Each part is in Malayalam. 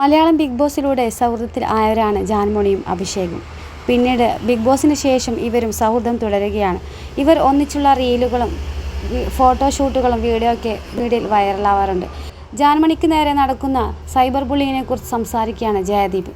മലയാളം ബിഗ് ബോസിലൂടെ സൗഹൃദത്തിൽ ആയവരാണ് ജാൻമോണിയും അഭിഷേകും. പിന്നീട് ബിഗ് ബോസിന് ശേഷം ഇവരും സൗഹൃദം തുടരുകയാണ്. ഇവർ ഒന്നിച്ചുള്ള റീലുകളും ഫോട്ടോഷൂട്ടുകളും വീഡിയോ ഒക്കെ വീഡിയോയിൽ വൈറലാവാറുണ്ട്. ജാൻമണിക്ക് നേരെ നടക്കുന്ന സൈബർ ബുള്ളിങ്ങിനെ കുറിച്ച് സംസാരിക്കുകയാണ് ജയദീപ്.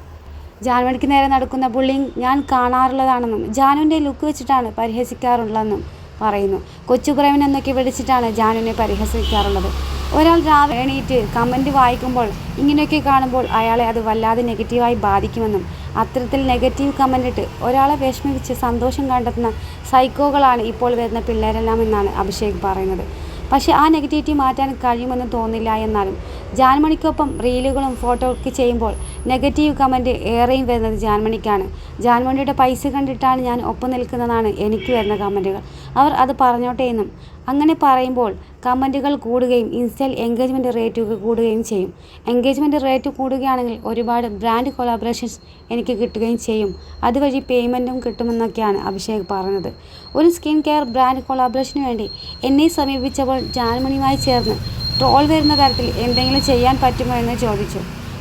ജാൻമണിക്ക് നേരെ നടക്കുന്ന ബുള്ളിങ് ഞാൻ കാണാറുള്ളതാണെന്നും ജാനുവിന്റെ ലുക്ക് വെച്ചിട്ടാണ് പരിഹസിക്കാറുള്ളതെന്നും പറയുന്നു. കൊച്ചുപ്രേമൻ എന്നൊക്കെ വിളിച്ചിട്ടാണ് ജാനുവിനെ പരിഹസിക്കാറുള്ളത്. ഒരാൾ രാവിലെ എണീറ്റ് കമന്റ് വായിക്കുമ്പോൾ ഇങ്ങനെയൊക്കെ കാണുമ്പോൾ അയാളെ അത് വല്ലാതെ നെഗറ്റീവായി ബാധിക്കുമെന്നും അത്തരത്തിൽ നെഗറ്റീവ് കമന്റ് ഇട്ട് ഒരാളെ വിഷമിപ്പിച്ച് സന്തോഷം കണ്ടെത്തുന്ന സൈക്കോകളാണ് ഇപ്പോൾ വരുന്ന പിള്ളേരെല്ലാം എന്നാണ് അഭിഷേക് പറയുന്നത്. പക്ഷേ ആ നെഗറ്റിവിറ്റി മാറ്റാൻ കഴിയുമെന്ന് തോന്നില്ല എന്നാലും ജാൻമണിക്കൊപ്പം റീലുകളും ഫോട്ടോ ഒക്കെ ചെയ്യുമ്പോൾ നെഗറ്റീവ് കമന്റ് ഏറെയും വരുന്നത് ജാൻമണിക്കാണ്. ജാൻമണിയുടെ പൈസ കണ്ടിട്ടാണ് ഞാൻ ഒപ്പം നിൽക്കുന്നതാണ് എനിക്ക് വരുന്ന കമന്റുകൾ. അവർ അത് പറഞ്ഞോട്ടെ എന്നും അങ്ങനെ പറയുമ്പോൾ കമന്റുകൾ കൂടുകയും ഇൻസ്റ്റയിൽ എൻഗേജ്മെന്റ് റേറ്റ് കൂടുകയും ചെയ്യും. എൻഗേജ്മെന്റ് റേറ്റ് കൂടുകയാണെങ്കിൽ ഒരുപാട് ബ്രാൻഡ് കൊളാബറേഷൻസ് എനിക്ക് കിട്ടുകയും ചെയ്യും. അതുവഴി പേയ്മെന്റും കിട്ടുമെന്നൊക്കെയാണ് അഭിഷേക് പറഞ്ഞത്. ഒരു സ്കിൻ കെയർ ബ്രാൻഡ് കൊളാബറേഷന് വേണ്ടി എന്നെ സമീപിച്ചപ്പോൾ ജാൻമണിയുമായി ചേർന്ന് ട്രോൾ വരുന്ന തരത്തിൽ എന്തെങ്കിലും ചെയ്യാൻ പറ്റുമോ എന്ന് ചോദിച്ചു.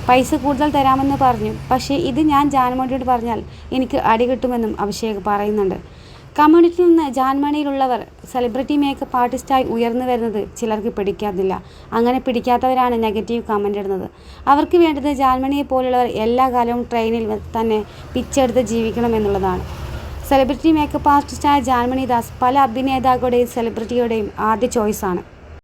പൈസ കൂടുതൽ തരാമെന്ന് പറഞ്ഞു. പക്ഷേ ഇത് ഞാൻ ജാൻമണിയോട് പറഞ്ഞാൽ എനിക്ക് അടി കിട്ടുമെന്നും അഭിഷേക് പറയുന്നുണ്ട്. കമ്മ്യൂണിറ്റിയിൽ നിന്ന് ജാൻമണിയിലുള്ളവർ സെലിബ്രിറ്റി മേക്കപ്പ് ആർട്ടിസ്റ്റായി ഉയർന്നു വരുന്നത് ചിലർക്ക് പിടിക്കാതില്ല അങ്ങനെ പിടിക്കാത്തവരാണ് നെഗറ്റീവ് കമന്റ് ഇടുന്നത്. അവർക്ക് വേണ്ടത് ജാൻമണിയെ പോലുള്ളവർ എല്ലാ കാലവും ട്രെയിനിൽ തന്നെ പിച്ചെടുത്ത് ജീവിക്കണം എന്നുള്ളതാണ്. സെലിബ്രിറ്റി മേക്കപ്പ് ആർട്ടിസ്റ്റായ ജാൻമണി ദാസ് പല അഭിനേതാക്കളുടെയും സെലിബ്രിറ്റിയുടെയും ആദ്യ ചോയ്സാണ്